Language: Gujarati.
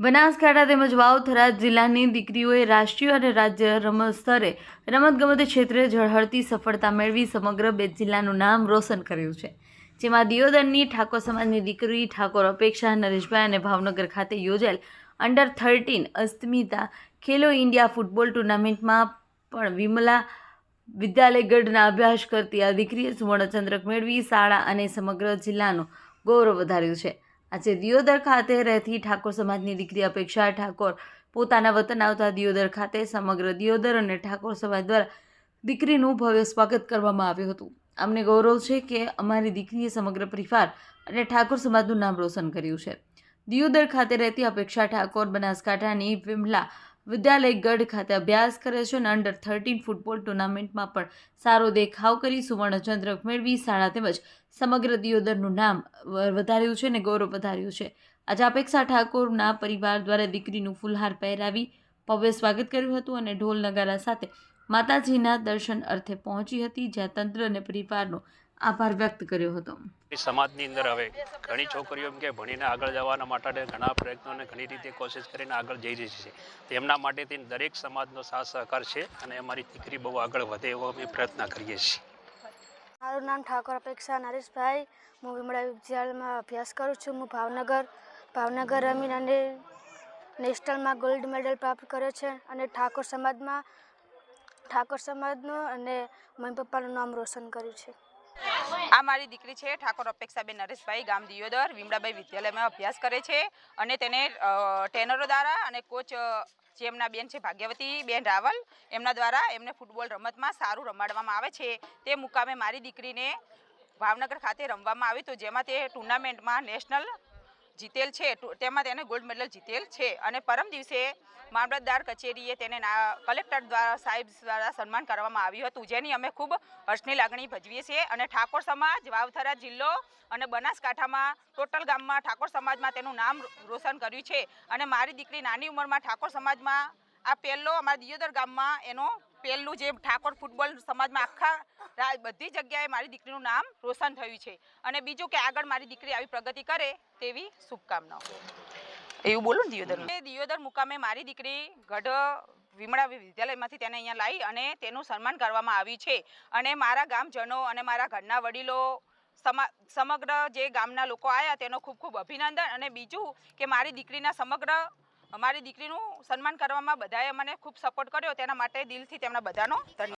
બનાસકાંઠા તેમજ વાવથરા જિલ્લાની દીકરીઓએ રાષ્ટ્રીય અને રાજ્ય રમત સ્તરે રમતગમત ક્ષેત્રે ઝળહળતી સફળતા મેળવી સમગ્ર બે જિલ્લાનું નામ રોશન કર્યું છે. જેમાં દિયોદરની ઠાકોર સમાજની દીકરી ઠાકોર અપેક્ષા, નરેશભાઈ અને ભાવનગર ખાતે યોજાયેલ under thirteen Asmita Khelo India football ટુર્નામેન્ટમાં પણ વિમલા વિદ્યાલયગઢના અભ્યાસ કરતી આ દીકરીએ સુવર્ણચંદ્રક મેળવી શાળા અને સમગ્ર જિલ્લાનું ગૌરવ વધાર્યું છે. આજે દિયોદર ખાતે રહેતી ઠાકોર સમાજની દીકરી અપેક્ષા ઠાકોર પોતાના વતન આવતા દિયોદર ખાતે સમગ્ર દિયોદર અને ઠાકોર સમાજ દ્વારા દીકરીનું ભવ્ય સ્વાગત કરવામાં આવ્યું હતું. અમને ગૌરવ છે કે અમારી દીકરીએ સમગ્ર પરિવાર અને ઠાકોર સમાજનું નામ રોશન કર્યું છે. દિયોદર ખાતે રહેતી અપેક્ષા ઠાકોર બનાસકાંઠાની વિમલા વિદ્યાલય ગઢ ખાતે અભ્યાસ કરે છે અને અંડર થર્ટીન ફૂટબોલ ટુર્નામેન્ટમાં પણ સારો દેખાવ કરી સુવર્ણચંદ્રક મેળવી શાળા તેમજ સમગ્ર દિયોદરનું નામ વધાર્યું છે અને ગૌરવ વધાર્યું છે. આજે અપેક્ષા ઠાકોરના પરિવાર દ્વારા દીકરીનું ફૂલહાર પહેરાવી ભવ્ય સ્વાગત કર્યું હતું અને ઢોલ નગારા સાથે માતાજીના દર્શન અર્થે પહોંચી હતી જ્યાં તંત્ર અને પરિવારનો આભાર વ્યક્ત કર્યો હતો. સમાજની અંદર હવે ઘણી છોકરીઓ એમ કે ભણીને આગળ જવાના માટે ઘણા પ્રયત્નો અને ઘણી રીતે કોશિશ કરીને આગળ જઈ રહી છે. તેમના માટેથી દરેક સમાજનો સાથ સહકાર છે અને અમારી દીકરી બહુ આગળ વધે એવો અમે પ્રયત્ન કરીએ છીએ. મારું નામ ઠાકોર અપેક્ષા નરેશભાઈ. હું વિમળા વિદ્યાલયમાં અભ્યાસ કરું છું. હું ભાવનગર ભાવનગર રમીને અને નેશનલમાં ગોલ્ડ મેડલ પ્રાપ્ત કર્યો છે અને ઠાકોર સમાજમાં ઠાકોર સમાજનું અને મમ્મી પપ્પાનું નામ રોશન કર્યું છે. આ મારી દીકરી છે, ઠાકોર અપેક્ષાબેન નરેશભાઈ ગામ દિયોદર, વિમળાબાઈ વિદ્યાલયમાં અભ્યાસ કરે છે અને તેને ટ્રેનરો દ્વારા અને કોચ જે એમના બેન છે ભાગ્યવતી બેન રાવલ, એમના દ્વારા એમને ફૂટબોલ રમતમાં સારું રમાડવામાં આવે છે. તે મુકામે મારી દીકરીને ભાવનગર ખાતે રમવામાં આવી તો જેમાં તે ટુર્નામેન્ટમાં નેશનલ જીતેલ છે તેમાં તેને ગોલ્ડ મેડલ જીતેલ છે અને પરમ દિવસે મામલતદાર કચેરીએ તેને કલેક્ટર દ્વારા, સાહેબ દ્વારા સન્માન કરવામાં આવ્યું હતું, જેની અમે ખૂબ હર્ષની લાગણી ભજવીએ છીએ. અને ઠાકોર સમાજ, વાવથરા જિલ્લો અને બનાસકાંઠામાં, ટોટલ ગામમાં ઠાકોર સમાજમાં તેનું નામ રોશન કર્યું છે. અને મારી દીકરી નાની ઉંમરમાં ઠાકોર સમાજમાં આ પહેલો અમારા દિયોદર ગામમાં એનો પહેલું જે ઠાકોર ફૂટબોલ સમાજમાં આખા બધી જગ્યાએ મારી દીકરીનું નામ રોશન થયું છે. અને બીજું કે આગળ મારી દીકરી આવી પ્રગતિ કરે તેવી શુભકામનાઓ. એવું બોલું ને દિયોદર દિયોદર મુકામે મારી દીકરી ગઢ વિમળા વિદ્યાલયમાંથી તેને અહીંયા લાવી અને તેનું સન્માન કરવામાં આવ્યું છે. અને મારા ગામજનો અને મારા ઘરના વડીલો સમા- સમગ્ર જે ગામના લોકો આવ્યા તેનો ખૂબ ખૂબ અભિનંદન. અને બીજું કે મારી દીકરીના સમગ્ર મારી દીકરીનું સન્માન કરવામાં બધાએ મને ખૂબ સપોર્ટ કર્યો. તેના માટે દિલથી તેમના બધાનો ધન્યવાદ.